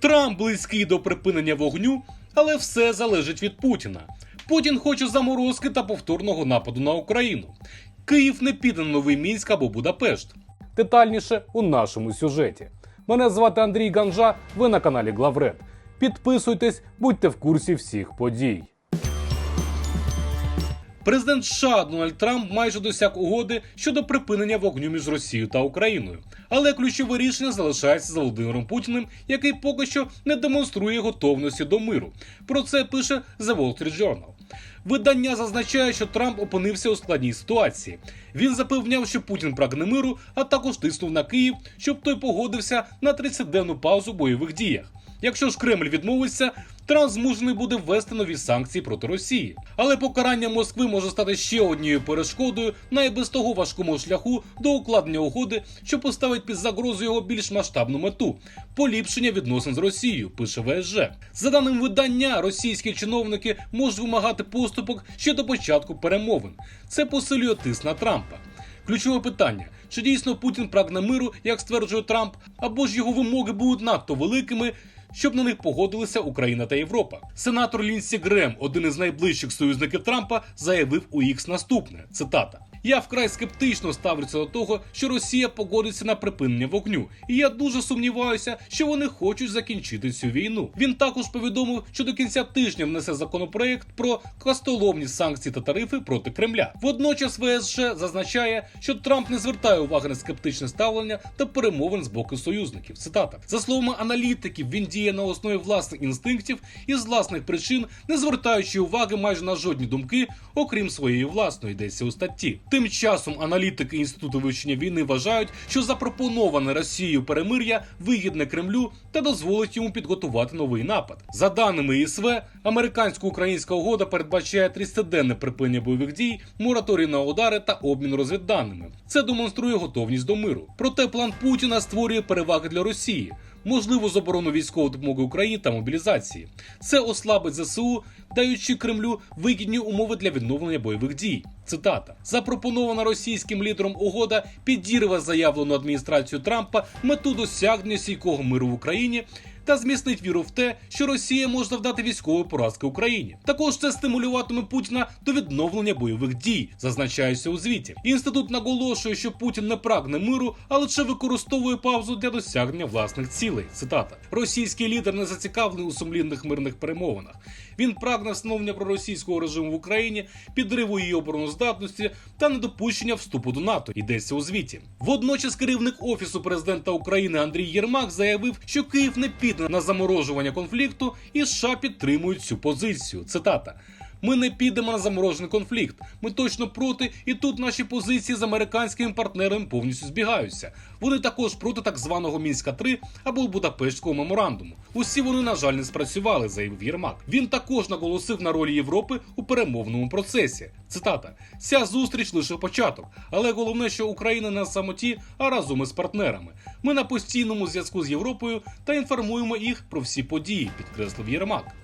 Трамп близький до припинення вогню, але все залежить від Путіна. Путін хоче заморозки та повторного нападу на Україну. Київ не піде на новий Мінськ або Будапешт. Детальніше у нашому сюжеті. Мене звати Андрій Ганжа. Ви на каналі Главред. Підписуйтесь, будьте в курсі всіх подій. Президент США Дональд Трамп майже досяг угоди щодо припинення вогню між Росією та Україною. Але ключове рішення залишається за Володимиром Путіним, який поки що не демонструє готовності до миру. Про це пише The Wall Street Journal. Видання зазначає, що Трамп опинився у складній ситуації. Він запевняв, що Путін прагне миру, а також тиснув на Київ, щоб той погодився на 30-денну паузу в бойових діях. Якщо ж Кремль відмовиться, Трамп змушений буде ввести нові санкції проти Росії. Але покарання Москви може стати ще однією перешкодою на і без того важкому шляху до укладення угоди, що поставить під загрозу його більш масштабну мету поліпшення відносин з Росією. Пише ВСЖ. За даним видання, російські чиновники можуть вимагати поступок ще до початку перемовин. Це посилює тиск на Трампа. Ключове питання: чи дійсно Путін прагне миру, як стверджує Трамп, або ж його вимоги будуть надто великими, щоб на них погодилися Україна та Європа. Сенатор Лінсі Грем, один із найближчих союзників Трампа, заявив у Ікс наступне: цитата. Я вкрай скептично ставлюся до того, що Росія погодиться на припинення вогню, і я дуже сумніваюся, що вони хочуть закінчити цю війну. Він також повідомив, що до кінця тижня внесе законопроект про костоломні санкції та тарифи проти Кремля. Водночас ВСЖ зазначає, що Трамп не звертає уваги на скептичне ставлення та перемовин з боку союзників. Цитата за словами аналітиків, він діє на основі власних інстинктів і з власних причин, не звертаючи уваги майже на жодні думки, окрім своєї власної, йдеться у статті. Тим часом аналітики інституту вивчення війни вважають, що запропоноване Росією перемир'я вигідне Кремлю та дозволить йому підготувати новий напад. За даними ІСВ, американсько-українська угода передбачає 30-денне припинення бойових дій, мораторій на удари та обмін розвідданими. Це демонструє готовність до миру. Проте план Путіна створює переваги для Росії. Можливо, заборону військової допомоги Україні та мобілізації. Це ослабить ЗСУ, даючи Кремлю вигідні умови для відновлення бойових дій. Цитата запропонована російським лідером угода підірве заявлену адміністрацію Трампа мету досягнення сійкого миру в Україні. Та зміцнить віру в те, що Росія може завдати військової поразки Україні. Також це стимулюватиме Путіна до відновлення бойових дій, зазначається у звіті. Інститут наголошує, що Путін не прагне миру, а лише використовує паузу для досягнення власних цілей. Цитата: російський лідер не зацікавлений у сумлінних мирних перемовинах. Він прагне встановлення проросійського режиму в Україні, підриву її обороноздатності та недопущення вступу до НАТО. Йдеться у звіті. Водночас керівник офісу президента України Андрій Єрмак заявив, що Київ не піде на заморожування конфлікту, і США підтримують цю позицію. Цитата. Ми не підемо на заморожений конфлікт. Ми точно проти, і тут наші позиції з американськими партнерами повністю збігаються. Вони також проти так званого мінська 3 або Будапештського меморандуму. Усі вони, на жаль, не спрацювали, заявив Єрмак. Він також наголосив на ролі Європи у перемовному процесі. Цитата: ця зустріч лише початок, але головне, що Україна не на самоті, а разом із партнерами. Ми на постійному зв'язку з Європою та інформуємо їх про всі події, підкреслив Єрмак.